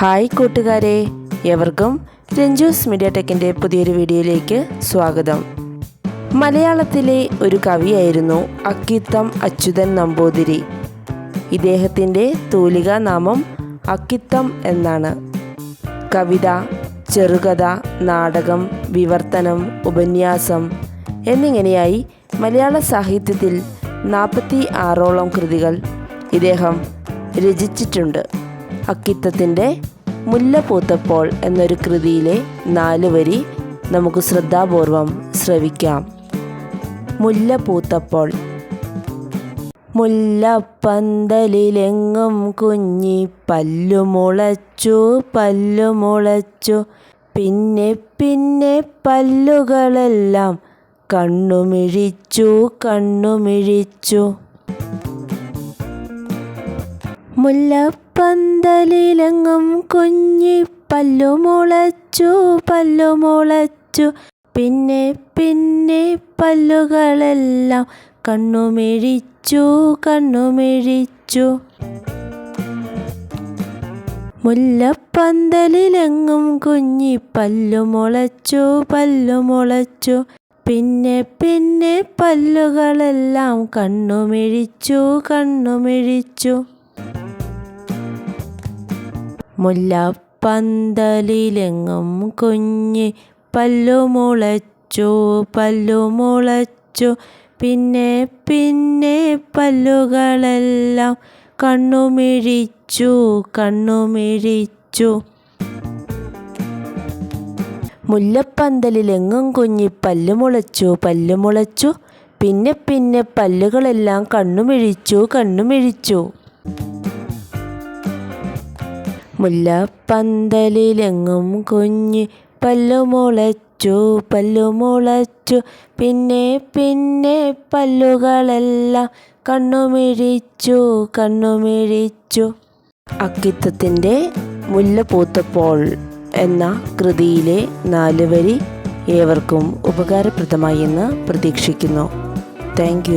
Hi കൂട്ടുകാരെ എവർക്കും Ranju's media ടെക്കിന്റെ പുതിയൊരു വീഡിയോയിലേക്ക് സ്വാഗതം. മലയാളത്തിലെ ഒരു കവിയായിരുന്നു അക്കിത്തം അച്യുതൻ നമ്പൂതിരി. ഇദ്ദേഹത്തിന്റെ തൂലിക നാമം അക്കിത്തം എന്നാണ്. കവിത ചെറുകഥ നാടകം വിവർത്തനം ഉപന്യാസം എന്നിങ്ങനെയായി മലയാള സാഹിത്യത്തിൽ നാൽപ്പത്തി ആറോളം കൃതികൾ ഇദ്ദേഹം രചിച്ചിട്ടുണ്ട്. അക്കിത്തത്തിന്റെ മുല്ല പൂത്തപ്പോൾ എന്നൊരു കൃതിയിലെ നാല് വരി നമുക്ക് ശ്രദ്ധാപൂർവം ശ്രവിക്കാം. മുല്ല പൂത്തപ്പോൾ മുല്ലപ്പന്തലിലെങ്ങും കുഞ്ഞി പല്ലുമുളച്ചു പല്ലുമുളച്ചു പിന്നെ പിന്നെ പല്ലുകളെല്ലാം കണ്ണുമിഴിച്ചു കണ്ണുമിഴിച്ചു. മുല്ലപ്പന്തലിലെങ്ങും കുഞ്ഞി പല്ലു മുളച്ചു പല്ലു മുളച്ചു. പിന്നെ പിന്നെ പല്ലുകളെല്ലാം കണ്ണുമിഴിച്ചു കണ്ണുമിഴിച്ചു. മുല്ലപ്പന്തലിലെങ്ങും കുഞ്ഞി പല്ലു മുളച്ചു പല്ലു മുളച്ചു. പിന്നെ പിന്നെ പല്ലുകളെല്ലാം കണ്ണുമിഴിച്ചു കണ്ണുമിഴിച്ചു. മുല്ലപ്പന്തലിലെങ്ങും കുഞ്ഞി പല്ലുമുളച്ചു പല്ലുമുളച്ചു പിന്നെ പിന്നെ പല്ലുകളെല്ലാം കണ്ണുമിഴിച്ചു കണ്ണുമിഴിച്ചു. മുല്ലപ്പന്തലിലെങ്ങും കുഞ്ഞി പല്ലുമുളച്ചു പല്ലുമുളച്ചു പിന്നെ പിന്നെ പല്ലുകളെല്ലാം കണ്ണുമിഴിച്ചു കണ്ണുമിഴിച്ചു. മുല്ലപ്പന്തലിലെങ്ങും കുഞ്ഞി പല്ലുമുളച്ചു പല്ലുമുളച്ചു പിന്നെ പിന്നെ പല്ലുകളെല്ലാം കണ്ണുമിഴിച്ചു കണ്ണുമിഴിച്ചു. അക്കിത്തത്തിന്റെ മുല്ല പൂത്തപ്പോൾ എന്ന കൃതിയിലെ നാല് വരി ഏവർക്കും ഉപകാരപ്രദമായി എന്ന് പ്രതീക്ഷിക്കുന്നു. താങ്ക്